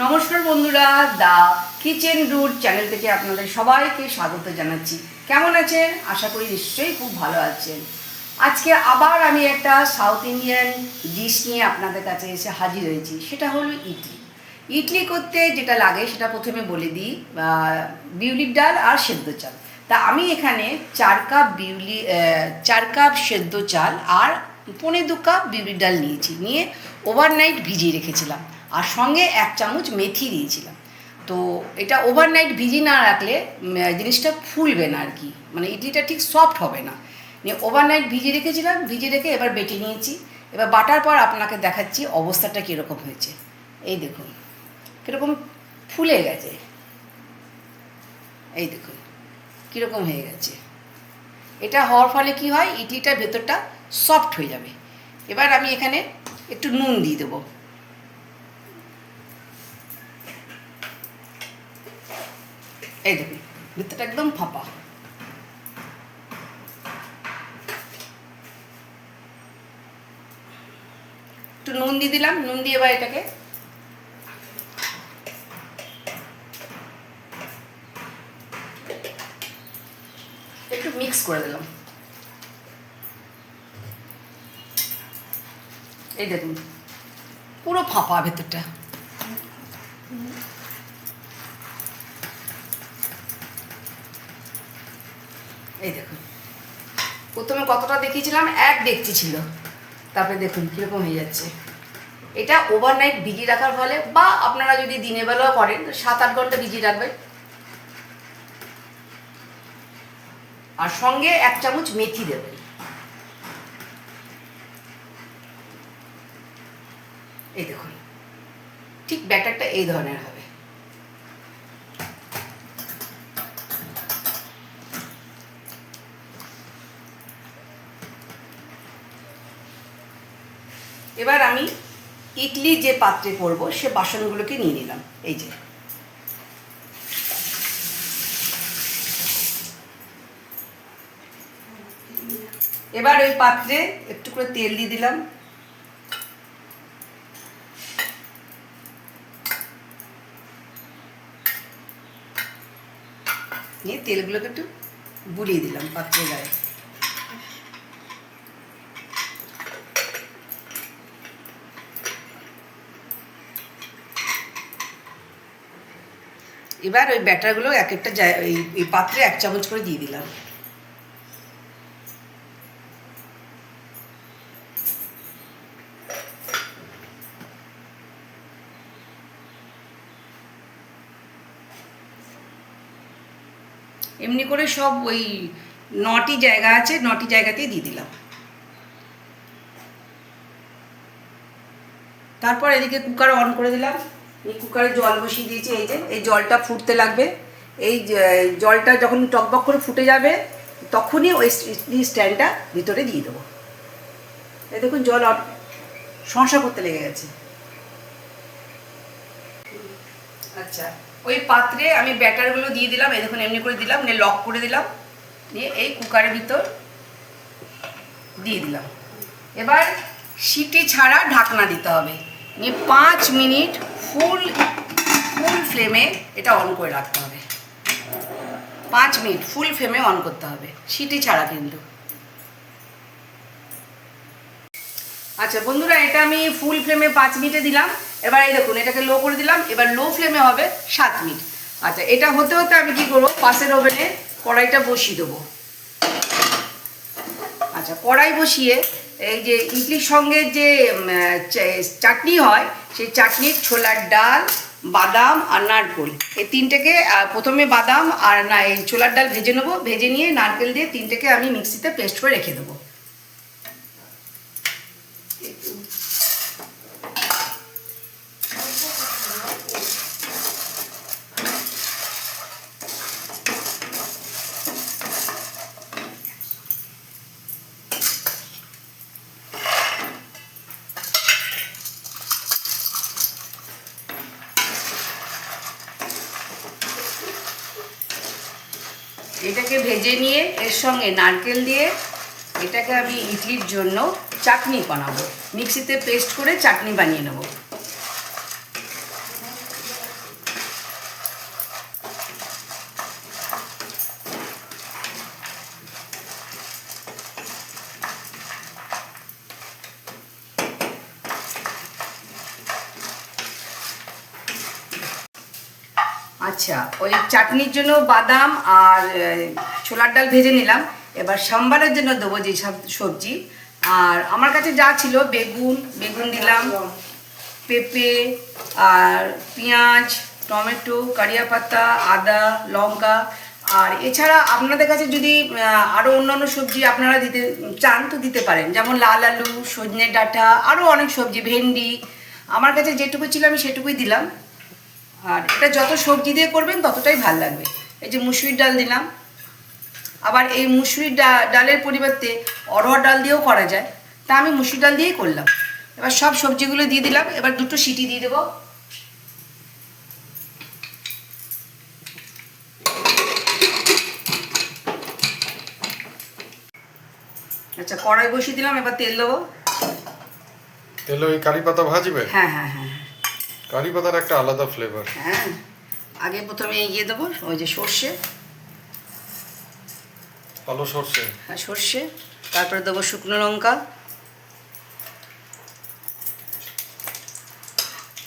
নমস্কার বন্ধুরা, দা kitchen root channel থেকে আপনাদের সবাইকে স্বাগত জানাচ্ছি। কেমন আছেন? আশা করি নিশ্চয়ই খুব ভালো আছেন। আজকে আবার আমি একটা সাউথ ইন্ডিয়ান ডিশ নিয়ে আপনাদের কাছে এসে হাজির হয়েছি, সেটা হলো ইডলি। ইডলি করতে যেটা লাগে সেটা প্রথমে বলে দিই বিউলির ডাল আর সেদ্ধ চাল। তা আমি এখানে চার কাপ বিউলি চার কাপ সেদ্ধ চাল আর পৌনে দু কাপ বিউলির ডাল নিয়েছি, নিয়ে ওভারনাইট ভিজিয়ে রেখেছিলাম। আর সঙ্গে এক চামচ মেথি দিয়েছিলাম। তো এটা ওভারনাইট ভিজিয়ে না রাখলে জিনিসটা ফুলবে না আর কি। মানে ইডলিটা ঠিক সফট হবে না। নিয়ে ওভারনাইট ভিজিয়ে রেখেছিলাম ভিজে রেখে এবার বেটে নিয়েছি। এবার বাটার পর আপনাকে দেখাচ্ছি অবস্থাটা কীরকম হয়েছে। এই দেখুন, কীরকম ফুলে গেছে। এই দেখুন, কীরকম হয়ে গেছে। এটা হওয়ার ফলে কি হয় ইডলিটার ভেতরটা সফট হয়ে যাবে। এবার আমি এখানে একটু নুন দিয়ে দেবো। এই দেখুন, ভিতরটা একদম ফাঁপা। একটু নুন দিয়ে দিলাম, নুন দিয়ে এবার এটাকে একটু মিক্স করে দিলাম। এই দেখুন, পুরো ফাঁপা ভেতরটা। এই দেখুন। প্রথমে কতটা দেখিয়েছিলাম? এক দেখছি ছিল। তারপরে দেখুন কীরকম হয়ে যাচ্ছে। এটা ওভারনাইট ভিজিয়ে রাখার ফলে বা আপনারা যদি দিনের বেলাও করেন সাত আট ঘণ্টা ভিজিয়ে রাখবেন। আর সঙ্গে এক চামচ মেথি দেবেন। এই দেখুন। ঠিক ব্যাটারটা এই ধরনের হবে। এবার আমি ইডলি যে পাত্রে করব, সে বাসনগুলোকে নিয়ে নিলাম। এই যে। এবার ওই পাত্রে একটু করে তেল দিয়ে দিলাম। নিয়ে তেলগুলোকে একটু বুলিয়ে দিলাম পাত্রের গায়ে। এবার ওই ব্যাটারগুলো এক একটা এই পাত্রে এক চামচ করে দিয়ে দিলাম। এমনি করে সব ওই নটি জায়গা আছে, নটি জায়গাতেই দিয়ে দিলাম। তারপর এদিকে কুকার অন করে দিলাম। এই কুকারে জল বসিয়ে দিয়েছি, এই যে, এই জলটা ফুটতে লাগবে। এই জলটা যখন টকবক করে ফুটে যাবে, তখনই ওই ইডলি স্ট্যান্ডটা ভিতরে দিয়ে দেবো। এই দেখুন, জল সংসার করতে লেগে গেছে। আচ্ছা ওই পাত্রে আমি ব্যাটারগুলো দিয়ে দিলাম, এই দেখুন, এমনি করে দিলাম, নিয়ে লক করে দিলাম, নিয়ে এই কুকারের ভিতর দিয়ে দিলাম। এবার সিটি ছাড়া ঢাকনা দিতে হবে। নিয়ে পাঁচ মিনিট ফুল ফুল ফ্লেমে এটা অন করে রাখতে হবে। পাঁচ মিনিট ফুল ফ্লেমে অন করতে হবে, সিটি ছাড়া কিন্তু। আচ্ছা বন্ধুরা, এটা আমি ফুল ফ্লেমে পাঁচ মিনিটে দিলাম। এবার এই দেখুন, এটাকে লো করে দিলাম। এবার লো ফ্লেমে হবে সাত মিনিট। আচ্ছা এটা হতে হতে আমি কি করব? পাশের ওভেনে কড়াইটা বসিয়ে দেবো। আচ্ছা কড়াই বসিয়ে এই যে ইডলির সঙ্গে যে চাটনি হয়, সেই চাটনির ছোলার ডাল, বাদাম আর নারকেল। এই তিনটেকে প্রথমে বাদাম আর না, এই ছোলার ডাল ভেজে নেব, ভেজে নিয়ে নারকেল দিয়ে তিনটেকে আমি মিক্সিতে পেস্ট করে রেখে দেবো এটাকে ভেজে নিয়ে, এর সঙ্গে নারকেল দিয়ে এটাকে আমি ইডলির জন্য চাটনি বানাবো। মিক্সিতে পেস্ট করে চাটনি বানিয়ে নেব। আচ্ছা ওই চাটনির জন্য বাদাম আর ছোলার ডাল ভেজে নিলাম। এবার সাম্বারের জন্য দেবো যে সব সবজি। আর আমার কাছে যা ছিল, বেগুন বেগুন দিলাম, পেঁপে আর পেঁয়াজ, টমেটো কারিয়া পাতা আদা, লঙ্কা। আর এছাড়া আপনাদের কাছে যদি আরও অন্যান্য সবজি আপনারা দিতে চান, তো দিতে পারেন। যেমন লাল আলু, সজনে ডাঁটা আরও অনেক সবজি, ভেন্ডি। আমার কাছে যেটুকু ছিল আমি সেটুকুই দিলাম। আর এটা যত সবজি দিয়ে করবেন ততটাই ভালো লাগবে। এই যে মুসুরির ডাল দিলাম। আবার এই মুসুরির ডালের পরিবর্তে অরহর ডাল দিয়েও করা যায়। তা আমি মুসুর ডাল দিয়েই করলাম। এবার সব সবজিগুলো দিয়ে দিলাম। এবার দুটো সিটি দিয়ে দেবো। আচ্ছা কড়াই বসিয়ে দিলাম। এবার তেল দেবো। তেল ওই কারি পাতা ভাজবে? হ্যাঁ হ্যাঁ হ্যাঁ। কারি পাতার একটা আলাদা ফ্লেভার হ্যাঁ আগে প্রথমে ইয়ে দেবো ওই যে সর্ষে। কালো সর্ষে। হ্যাঁ সর্ষে। তারপরে দেবো শুকনো লঙ্কা।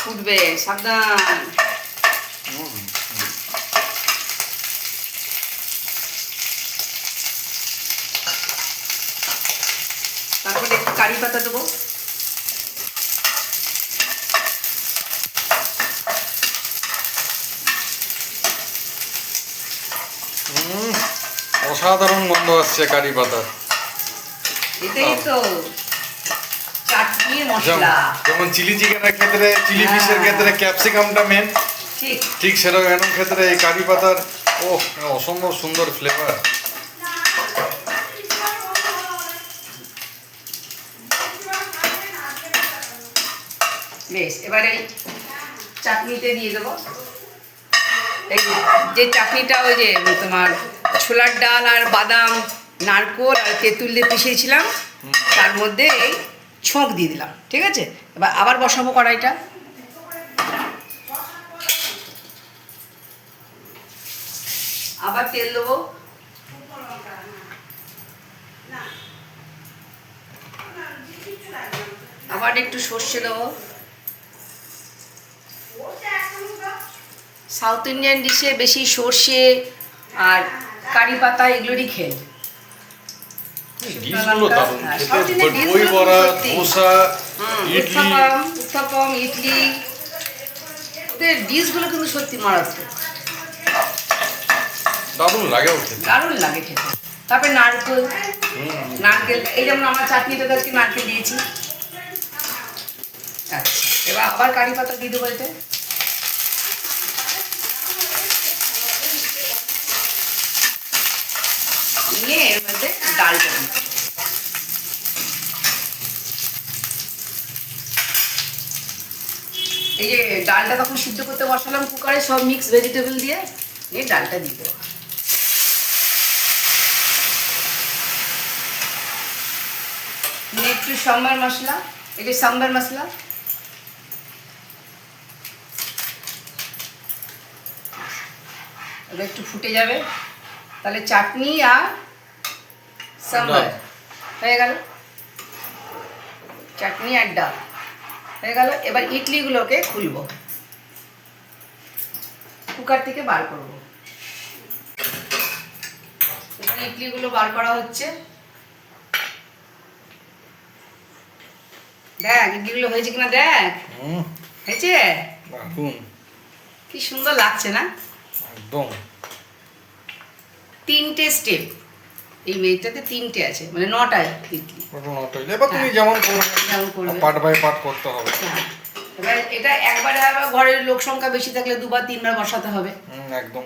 ফুটবে সাবধান। তারপরে একটু কারি পাতা দেবো। অসাধারণ গন্ধ আসছে কারি পাতার। যেমন চিলি চিকেনের ক্ষেত্রে চিলি ফিশের হ্যাঁ। ক্ষেত্রে ক্যাপসিকামটা মেন ঠিক। ঠিক সেরকম এরকম ক্ষেত্রে এই কারি পাতার ও অসম্ভব সুন্দর ফ্লেভার বেশ এবারে চাটনিতে দিয়ে দেবো। এই যে চাটনিটা ওই যে তোমার ছোলার ডাল আর বাদাম, নারকোল আর তেঁতুল দিয়ে পিষিয়েছিলাম। তার মধ্যে এই ছোঁক দিয়ে দিলাম, ঠিক আছে? এবার আবার বসাবো কড়াইটা। আবার তেল দেবো। আবার একটু সর্ষে দেবো। সাউথ ইন্ডিয়ান ডিশে বেশি সর্ষে আর কারি পাতা এগুলোরই খেল হ্যাঁ, ইডলি। ডিশগুলো কিন্তু সত্যি মারাত্মক। দারুণ লাগে দারুণ লাগে খেতে। তারপরে নারকেল নারকেল এই যেমন আমার চাটনিটা আজকে নারকেল দিয়েছি। আচ্ছা এবার আবার কারি পাতা দিয়ে দেবো নিয়ে এর মধ্যে ডালটা দিই এই যে ডালটা তখন সিদ্ধ করতে বসালাম কুকারে, সব মিক্স ভেজিটেবল দিয়ে দিয়ে ডালটা দিয়ে একটু সাম্বার মশলা, এই যে সাম্বার মশলা। একটু ফুটে যাবে। তাহলে চাটনি আর সাম্বার। হয়ে গেল। চাটনি আর ডাল। হয়ে গেল। এবার ইডলিগুলোকে খুলবো। কুকার থেকে বার করব। এবার ইডলিগুলো বার করা হচ্ছে। দেখ ইডলিগুলো হয়েছে কিনা দেখ। হয়েছে? কি সুন্দর লাগছে না? একদম। তিনটে স্টেপ এই মেয়েটাতে তিনটে আছে মানে নটা ইডলি নটা এবার তুমি হ্যাঁ। যেমন করবে পার্ট বাই পার্ট করতে হবে। হ্যাঁ। এবার এটা একবারে আবার ঘরের লোক সংখ্যা বেশি থাকলে দুবার তিনবার বসাতে হবে। একদম।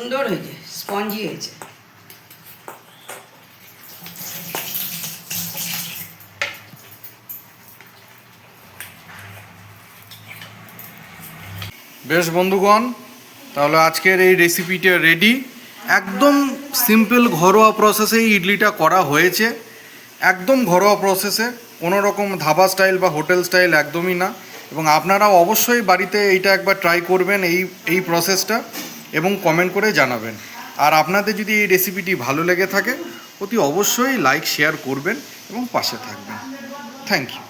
সুন্দর হয়েছে, স্পঞ্জি হয়েছে। বেশ বন্ধুগণ, তাহলে আজকের এই রেসিপিটা রেডি একদম সিম্পল ঘরোয়া প্রসেসে ইডলিটা করা হয়েছে। একদম ঘরোয়া প্রসেসে কোনো রকম ধাবা স্টাইল বা হোটেল স্টাইল একদমই না। এবং আপনারা অবশ্যই বাড়িতে এইটা একবার ট্রাই করবেন এই এই প্রসেসটা এবং কমেন্ট করে জানাবেন। আর আপনাদের যদি এই রেসিপিটি ভালো লেগে থাকে, অতি অবশ্যই লাইক শেয়ার করবেন এবং পাশে থাকবেন। Thank you